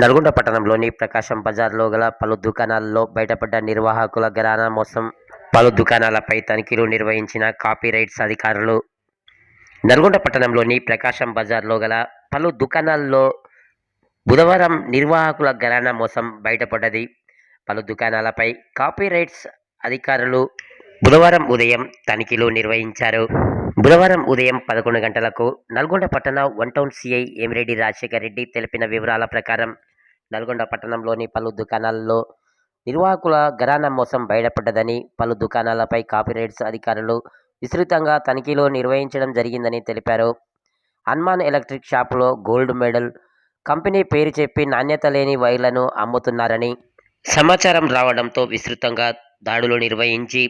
నల్గొండ పట్టణంలోని ప్రకాశం బజార్లో గల పలు దుకాణాల్లో బయటపడ్డ నిర్వాహకుల గరానా మోసం. పలు దుకాణాలపై తనిఖీలు నిర్వహించిన కాపీరైట్స్ అధికారులు. నల్గొండ పట్టణంలోని ప్రకాశం బజార్లో గల పలు దుకాణాల్లో బుధవారం నిర్వాహకుల గరానా మోసం బయటపడ్డది. పలు దుకాణాలపై కాపీరైట్స్ అధికారులు బుధవారం ఉదయం తనిఖీలు నిర్వహించారు. బుధవారం ఉదయం పదకొండు గంటలకు నల్గొండ పట్టణ one town CI Emireddy Rajasekhar Reddy తెలిపిన వివరాల ప్రకారం నల్గొండ పట్టణంలోని పలు దుకాణాల్లో నిర్వాహకుల గరాన మోసం బయటపడ్డదని పలు దుకాణాలపై కాపీరైట్స్ అధికారులు విస్తృతంగా తనిఖీలు నిర్వహించడం జరిగిందని తెలిపారు. హనుమాన్ ఎలక్ట్రిక్ షాపులో గోల్డ్ మెడల్ కంపెనీ పేరు చెప్పి నాణ్యత లేని వైర్లను అమ్ముతున్నారని సమాచారం రావడంతో విస్తృతంగా దాడులు నిర్వహించి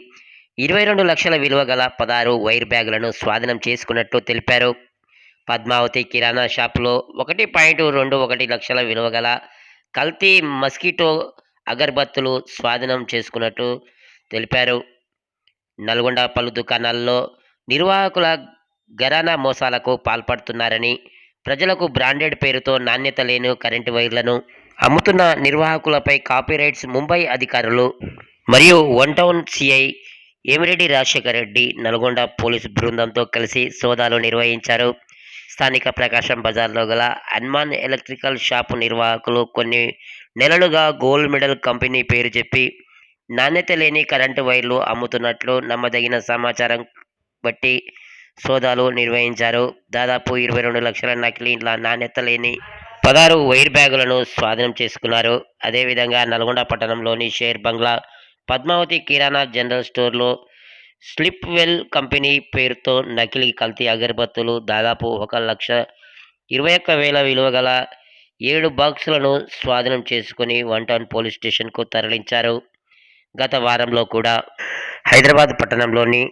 ఇరవై రెండు లక్షల విలువ గల పదహారు వైర్ బ్యాగులను స్వాధీనం చేసుకున్నట్లు తెలిపారు. పద్మావతి కిరాణా షాపులో ఒకటి పాయింట్ రెండు ఒకటి లక్షల విలువ గల కల్తీ మస్కిటో అగరబత్తులు స్వాధీనం చేసుకున్నట్టు తెలిపారు. నల్గొండ పలు దుకాణాల్లో నిర్వాహకుల గరానా మోసాలకు పాల్పడుతున్నారని ప్రజలకు బ్రాండెడ్ పేరుతో నాణ్యత లేని కరెంటు వైర్లను అమ్ముతున్న నిర్వాహకులపై కాపీరైట్స్ ముంబై అధికారులు మరియు one town CI Emireddy Rajasekhara Reddy Nalgonda police బృందంతో కలిసి సోదాలు నిర్వహించారు. స్థానిక ప్రకాశం బజార్లో గల అన్మాన్ ఎలక్ట్రికల్ షాపు నిర్వాహకులు కొన్ని నెలలుగా గోల్డ్ మెడల్ కంపెనీ పేరు చెప్పి నాణ్యత లేని కరెంటు వైర్లు అమ్ముతున్నట్లు నమ్మదగిన సమాచారం బట్టి సోదాలు నిర్వహించారు. దాదాపు ఇరవై రెండు లక్షల నకిలీ నాణ్యత లేని పదహారు వైర్ బ్యాగులను స్వాధీనం చేసుకున్నారు. అదేవిధంగా నల్గొండ పట్టణంలోని షేర్ బంగ్లా పద్మావతి కిరాణా జనరల్ స్టోర్లో స్లిప్ వెల్ కంపెనీ పేరుతో నకిలీ కల్తీ అగరబత్తులు దాదాపు ఒక లక్ష ఇరవై ఒక్క వేల విలువ గల ఏడు బాక్సులను స్వాధీనం చేసుకుని వన్ టౌన్ పోలీస్ స్టేషన్కు తరలించారు. గత వారంలో కూడా హైదరాబాద్ పట్టణంలోని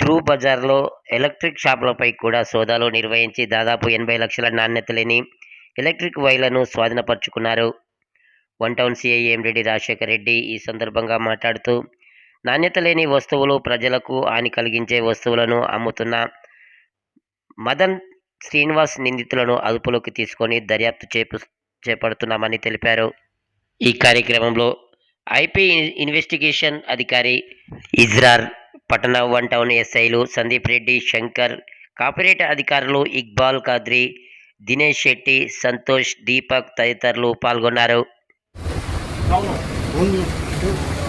ట్రూ బజార్లో ఎలక్ట్రిక్ షాపులపై కూడా సోదాలు నిర్వహించి దాదాపు ఎనభై లక్షల నాణ్యత లేని ఎలక్ట్రిక్ వైర్లను స్వాధీనపరుచుకున్నారు. One town CI Reddy Rajasekhar Reddy ఈ సందర్భంగా మాట్లాడుతూ నాణ్యత లేని వస్తువులు ప్రజలకు హాని కలిగించే వస్తువులను అమ్ముతున్న మదన్ శ్రీనివాస్ నిందితులను అదుపులోకి తీసుకొని దర్యాప్తు చేపు చేపడుతున్నామని తెలిపారు. ఈ కార్యక్రమంలో ఐపీ ఇన్వెస్టిగేషన్ అధికారి ఇజ్రార్ పట్టణ వన్ టౌన్ ఎస్ఐలు సందీప్ రెడ్డి శంకర్ కాపీరేట్ అధికారులు ఇక్బాల్ ఖాద్రి దినేష్ శెట్టి సంతోష్ దీపక్ తదితరులు పాల్గొన్నారు. 나오노?